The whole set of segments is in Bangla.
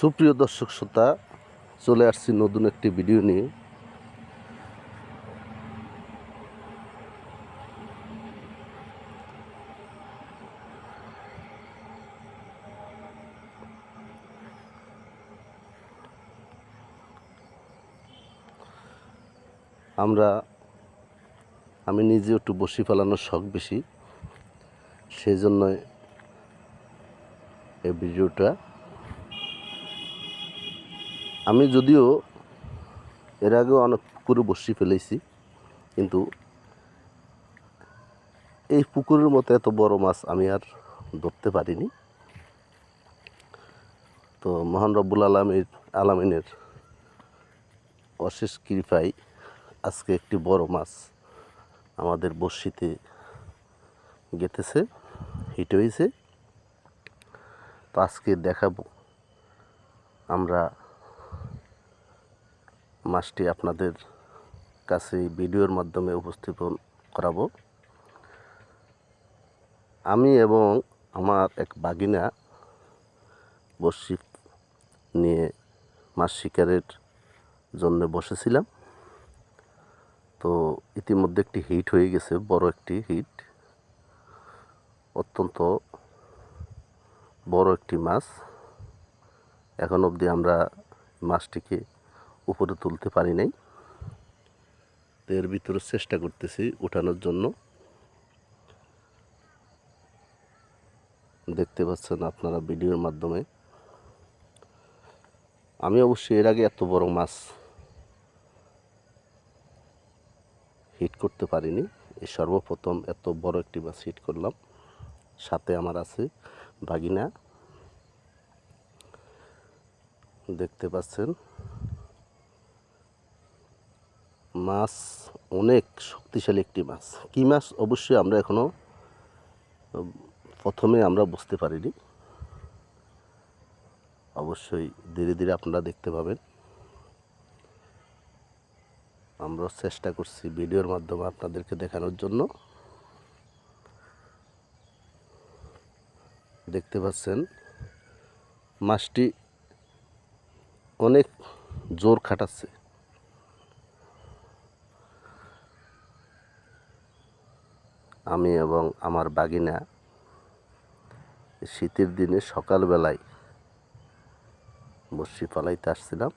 সুপ্রিয় দর্শক শ্রোতা, চলে আসছি নতুন একটি ভিডিও নিয়ে। আমরা, আমি নিজে একটু বসি ফেলানোর শখ বেশি, সেই জন্য এই ভিডিওটা আমি যদিও এর আগেও অনেক পুকুরে বসি ফেলেছি, কিন্তু এই পুকুরের মতো এত বড় মাছ আমি আর ধরতে পারিনি। তো মহান রব্বুল আলমীর আলামিনের অশেষ কৃপায় আজকে একটি বড় মাছ আমাদের বড়শিতে গেতেছে হিট হয়েছে। তো আজকে দেখাবো আমরা মাছটি আপনাদের কাছে ভিডিওর মাধ্যমে উপস্থাপন করাবো। আমি এবং আমার এক বাগিনা বড়শি নিয়ে মাছ শিকারের জন্য বসেছিলাম। তো ইতিমধ্যে একটি হিট হয়ে গেছে, বড় একটি হিট। অত্যন্ত বড় একটি মাছ। এখন অবধি আমরা মাছটিকে উপরে তুলতে পারি নাই। এর ভিতরে চেষ্টা করতেছি উঠানোর জন্য। দেখতে পাচ্ছেন আপনারা ভিডিওর মাধ্যমে। আমি অবশ্যই এর আগে এত বড় মাছ হিট করতে পারিনি। এই সর্বপ্রথম এত বড় একটি মাছ হিট করলাম। সাথে আমার আছে বাগিনা দেখতে পাচ্ছেন মাছ, অনেক শক্তিশালী একটি মাছ। কী মাছ? অবশ্যই আমরা এখনও প্রথমে আমরা বুঝতে পারিনি। অবশ্যই ধীরে ধীরে আপনারা দেখতে পাবেন। আমরা চেষ্টা করছি ভিডিওর মাধ্যমে আপনাদেরকে দেখানোর জন্য। দেখতে পাচ্ছেন, মাছটি অনেক জোর খাটাচ্ছে। আমি এবং আমার বাগিনা শীতের দিনে সকালবেলায় বসি পালাইতে আসছিলাম।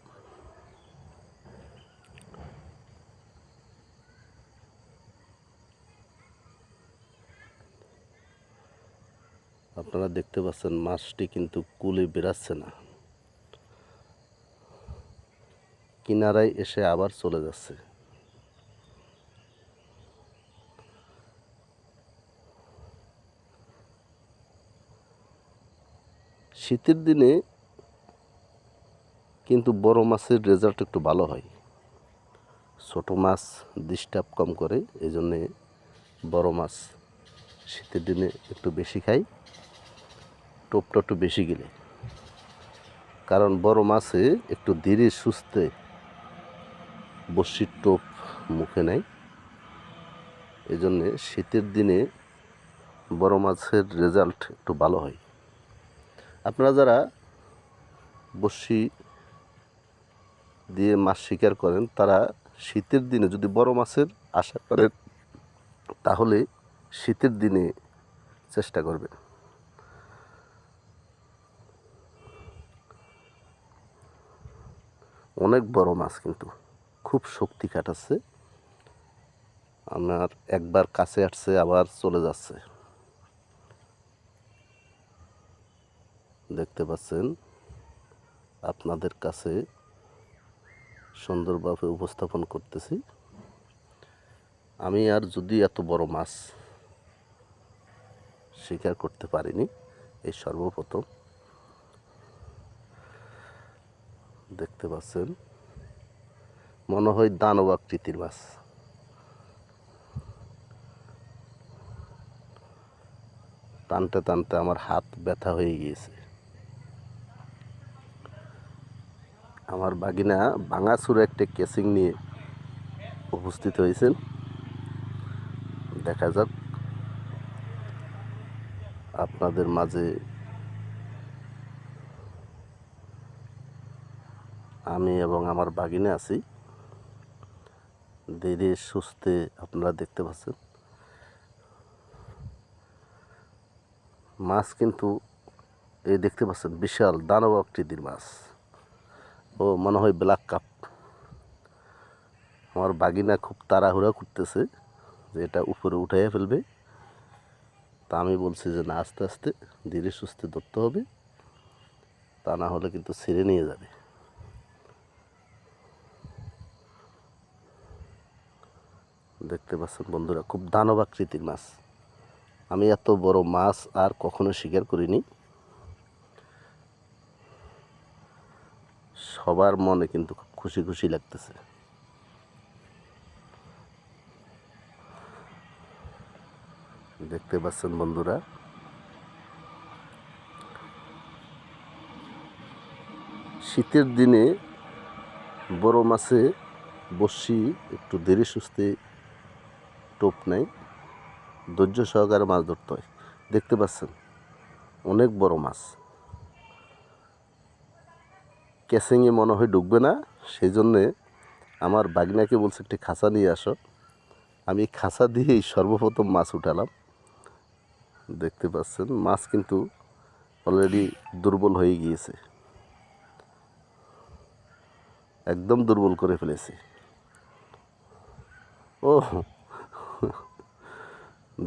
আপনারা দেখতে পাচ্ছেন মাছটি কিন্তু কুলে বেরাচ্ছে না। কিনারায় এসে আবার চলে যাচ্ছে। শীতের দিনে কিন্তু বড় মাছের রেজাল্ট একটু ভালো হয়। ছোট মাছ ডিস্টার্ব কম করে এই জন্যে বড় মাছ শীতের দিনে একটু বেশি খাই, টোপটা একটু বেশি গেলে। কারণ বড় মাছে একটু ধীরে সুস্থে বসির টোপ মুখে নেয়। এই জন্যে শীতের দিনে বড় মাছের রেজাল্ট একটু ভালো হয়। আপনারা যারা বসি দিয়ে মাছ শিকার করেন, তারা শীতের দিনে যদি বড় মাছের আশা করেন, তাহলে শীতের দিনে চেষ্টা করবেন। অনেক বড় মাছ কিন্তু খুব শক্তি কাটাচ্ছে আমার একবার কাছে আসছে, আবার চলে যাচ্ছে। দেখতে পাচ্ছেন, আপনাদের কাছে সুন্দরভাবে উপস্থাপন করতেছি। আমি আর যদি এত বড় মাছ শিকার করতে পারিনি, এই সর্বপ্রথম। দেখতে পাচ্ছেন, মনে হয় দানব আকৃতির মাছ। টানতে টানতে আমার হাত ব্যথা হয়ে গিয়েছে। আমার বাগিনা ভাঙাচুর একটা কেসিং নিয়ে উপস্থিত হয়েছেন। দেখা যাক আপনাদের মাঝে আমি এবং আমার বাগিনে আছি। ধীরে সুস্থে আপনারা দেখতে পাচ্ছেন। মাছ কিন্তু এই দেখতে পাচ্ছেন, বিশাল দানব আকৃতির মাছ। ও মনে হয় ব্ল্যাক কাপ। আমার বাগিনা খুব তাড়াহুড়া করতেছে যে এটা উপরে উঠাইয়া ফেলবে। তা আমি বলছি যে না, আস্তে আস্তে ধীরে সুস্থে ধরতে হবে, তা না হলে কিন্তু ছেড়ে নিয়ে যাবে। দেখতে পাচ্ছেন বন্ধুরা, খুব দানব আকৃতির মাছ। আমি এত বড় মাছ আর কখনো শিকার করিনি। সবার মনে কিন্তু খুব খুশি খুশি লাগতেছে। দেখতে পাচ্ছেন বন্ধুরা। শীতের দিনে বড় মাছে বসি একটু ধীরে সুস্থে টোপ নেয়। ধৈর্য সহকারে মাছ ধরতে হয়। দেখতে পাচ্ছেন, অনেক বড় মাছ। ক্যাসিংয়ে মনে হয় ঢুকবে না সেই জন্যে আমার বাগনাকে বলছে, একটি খাঁচা নিয়ে আসো। আমি খাঁচা দিয়েই সর্বপ্রথম মাছ উঠালাম। দেখতে পাচ্ছেন, মাছ কিন্তু অলরেডি দুর্বল হয়ে গিয়েছে। একদম দুর্বল করে ফেলেছি। ও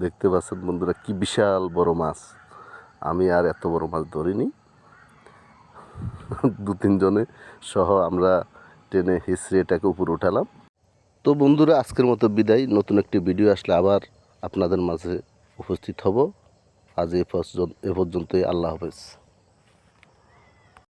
দেখতে পাচ্ছেন বন্ধুরা, কি বিশাল বড় মাছ। আমি আর এত বড় মাছ ধরিনি। দু তিনজনে সহ আমরা ট্রেনে হিসড়ে এটাকে উপরে উঠালাম। তো বন্ধুরা, আজকের মতো বিদায়। নতুন একটি ভিডিও আসলে আবার আপনাদের মাঝে উপস্থিত হব। আজ এ পর্যন্ত এ পর্যন্তই আল্লাহ হাফেজ।